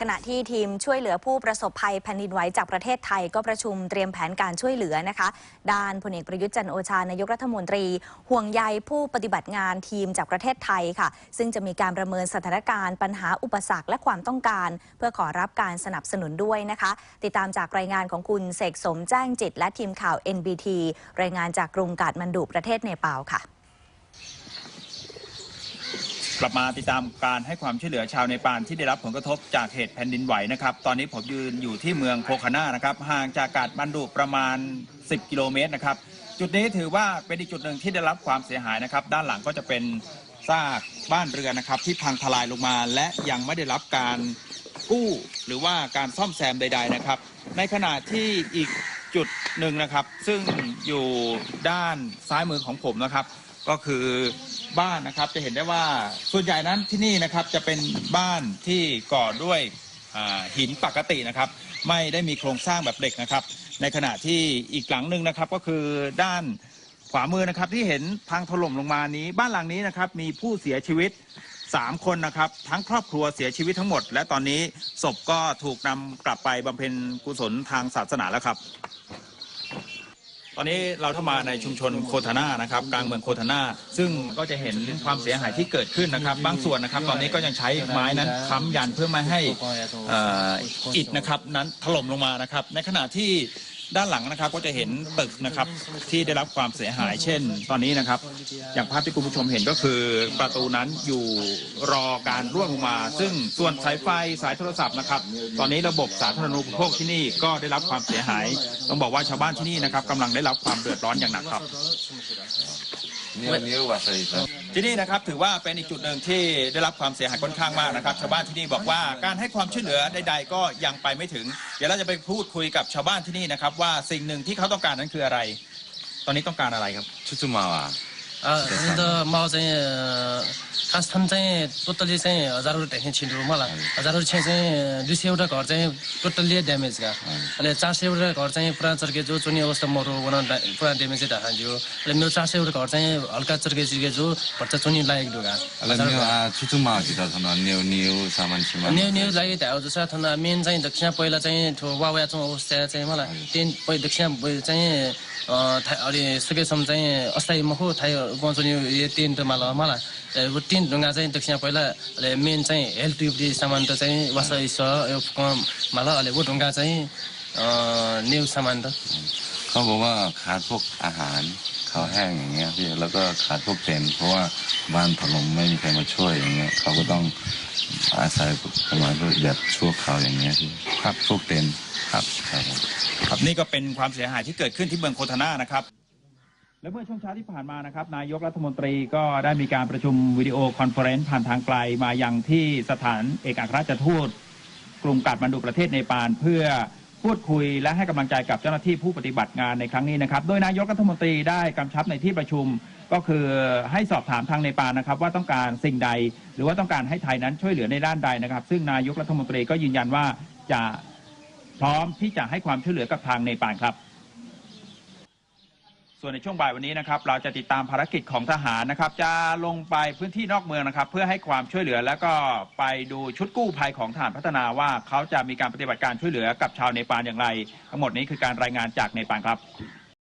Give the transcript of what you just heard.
ขณะที่ทีมช่วยเหลือผู้ประสบภัยแผ่นดินไหวจากประเทศไทย ก็ประชุมเตรียมแผนการช่วยเหลือนะคะ ด้านพลเอกประยุทธ์จันโอชานายกรัฐมนตรี ห่วงใยผู้ปฏิบัติงานทีมจากประเทศไทยค่ะ ซึ่งจะมีการประเมินสถานการณ์ปัญหาอุปสรรคและความต้องการ เพื่อขอรับการสนับสนุนด้วยนะคะ ติดตามจากรายงานของคุณเสกสมแจ้งจิต และทีมข่าว NBT รายงานจากกรุงกาดมันดุประเทศเนปาลค่ะ กลับมาติดตามการให้ความช่วยเหลือชาวเนปาลที่ได้รับผลกระทบจากเหตุแผ่นดินไหวนะครับ ตอนนี้ผมยืนอยู่ที่เมืองโพคาน่านะครับ ห่างจากกาดบันดุประมาณ 10 กิโลเมตรนะครับ จุดนี้ถือว่าเป็นอีกจุดหนึ่งที่ได้รับความเสียหายนะครับ ด้านหลังก็จะเป็นซากบ้านเรือนนะครับ ที่พังทลายลงมา และยังไม่ได้รับการกู้หรือว่าการซ่อมแซมใด ๆนะครับ ในขณะที่อีกจุดหนึ่งนะครับ ซึ่งอยู่ด้านซ้ายมือของผมนะครับ ก็คือบ้านนะครับจะเห็นได้ว่าส่วนใหญ่นั้นที่นี่นะครับจะเป็นบ้านที่ก่อด้วยหินปกตินะครับ ไม่ได้มีโครงสร้างแบบเหล็กนะครับ ในขณะที่อีกหลังหนึ่งนะครับก็คือด้านขวามือนะครับที่เห็นพังถล่มลงมานี้ บ้านหลังนี้นะครับมีผู้เสียชีวิต 3 คนนะครับ ทั้งครอบครัวเสียชีวิตทั้งหมด และตอนนี้ศพก็ถูกนำกลับไปบำเพ็ญกุศลทางศาสนาแล้วครับ ตอนนี้เราถ้ามาในชุมชนโคทาน่านะครับกลางเมืองโคทาน่าซึ่งก็จะเห็นความเสียหายที่เกิดขึ้นนะครับ บางส่วนนะครับ ตอนนี้ก็ยังใช้ไม้นั้นค้ำยันเพื่อไม่ให้เอ่ออิฐนะครับนั้นถล่มลงมานะครับ ในขณะที่ ด้านหลังนะครับก็จะเห็นตึกนะครับที่ได้รับความเสียหาย เช่น ตอนนี้นะครับ อย่างภาพที่คุณผู้ชมเห็นก็คือประตูนั้นอยู่รอการร่วงลงมา ซึ่งส่วนสายไฟสายโทรศัพท์นะครับ ตอนนี้ระบบสาธารณูปโภคที่นี่ก็ได้รับความเสียหาย ต้องบอกว่าชาวบ้านที่นี่นะครับกำลังได้รับความเดือดร้อนอย่างหนักครับ ที่นี่นะครับถือว่าเป็นอีกจุดหนึ่งที่ได้รับความเสียหายค่อนข้างมากนะครับ ชาวบ้านที่นี่บอกว่าการให้ความช่วยเหลือใด ๆ ก็ยังไปไม่ถึง เดี๋ยวเราจะไปพูดคุยกับชาวบ้านที่นี่นะครับ ว่าสิ่งหนึ่งที่เขาต้องการนั้นคืออะไร ตอนนี้ต้องการอะไรครับ 추츠마와 아, 근데 뭐 आज चाहिँ टोटल्ली चाहिँ हजारवटा ट्याक्सी मलाई। हजारहरू हजारवटा छ्या चाहिँ दुई सयवटा घर चाहिँ टोटल्ली ड्यामेज गएको अहिले चार सयवटा घर चाहिँ पुरा चर्के जो चुनी अवस्था मरो बनाउनु पुरा ड्यामेज ढाका दियो अहिले मेरो चार सयवटा घर चाहिँ हल्का चर्के चिर्के जो भर्चा चुनी लागेको ढुका न्यु न्यु लागि थन्दा मेन चाहिँ दक्षिण पहिला चाहिँ ठो वा वा चाहिँ अवस्था चाहिँ मलाई। टेन पहिला दक्षिण चाहिँ अरे सुकेसम्म चाहिँ अस्थायी मखो थाहै यो तेन्टमा ल मलाई। अब टेन्ट ढुङ्गा चाहिँ दक्षिण पहिला अहिले मेन चाहिँ हेल्थ ट्युबली सामान त चाहिँ वासा इस यो माला अहिले वो ढुङ्गा चाहिँ अ, न्यु सामान त เขาบอกว่าขาดพวกอาหารข้าวแห้งอย่างเงี้ยพี่แล้วก็ขาดพวกเต็นท์เพราะว่าบ้านถล่มไม่มีใครมาช่วยอย่างเงี้ยเขาก็ต้องอาศัยประมาณแบบชั่วคราวอย่างเงี้ยพี่ครับพวกเต็นท์ครับครับผม ครับนี่ก็เป็นความเสียหายที่เกิดขึ้นที่เมืองโคทาน่านะครับ และเมื่อช่วงเช้าที่ผ่านมานะครับ นายกรัฐมนตรีก็ได้มีการประชุมวิดีโอคอนเฟอเรนซ์ผ่านทางไกลมายังที่สถานเอกอัครราชทูตกรุงกาดมันดุประเทศเนปาลเพื่อพูดคุยและให้กำลังใจกับเจ้าหน้าที่ผู้ปฏิบัติงานในครั้งนี้นะครับ โดยนายกรัฐมนตรีได้กำชับในที่ประชุม ก็คือให้สอบถามทางเนปาลนะครับ ว่าต้องการสิ่งใด หรือว่าต้องการให้ไทยนั้นช่วยเหลือในด้านใดนะครับ ซึ่งนายกรัฐมนตรีก็ยืนยันว่าจะพร้อมที่จะให้ความช่วยเหลือกับทางเนปาลครับ ส่วนในช่วงบ่ายวันนี้นะครับเราจะติดตามภารกิจของทหารนะครับ จะลงไปพื้นที่นอกเมืองนะครับ เพื่อให้ความช่วยเหลือแล้วก็ไปดูชุดกู้ภัยของทหารพัฒนาว่าเขาจะมีการปฏิบัติการช่วยเหลือกับชาวเนปาลอย่างไร ทั้งหมดนี้คือการรายงานจากเนปาลครับ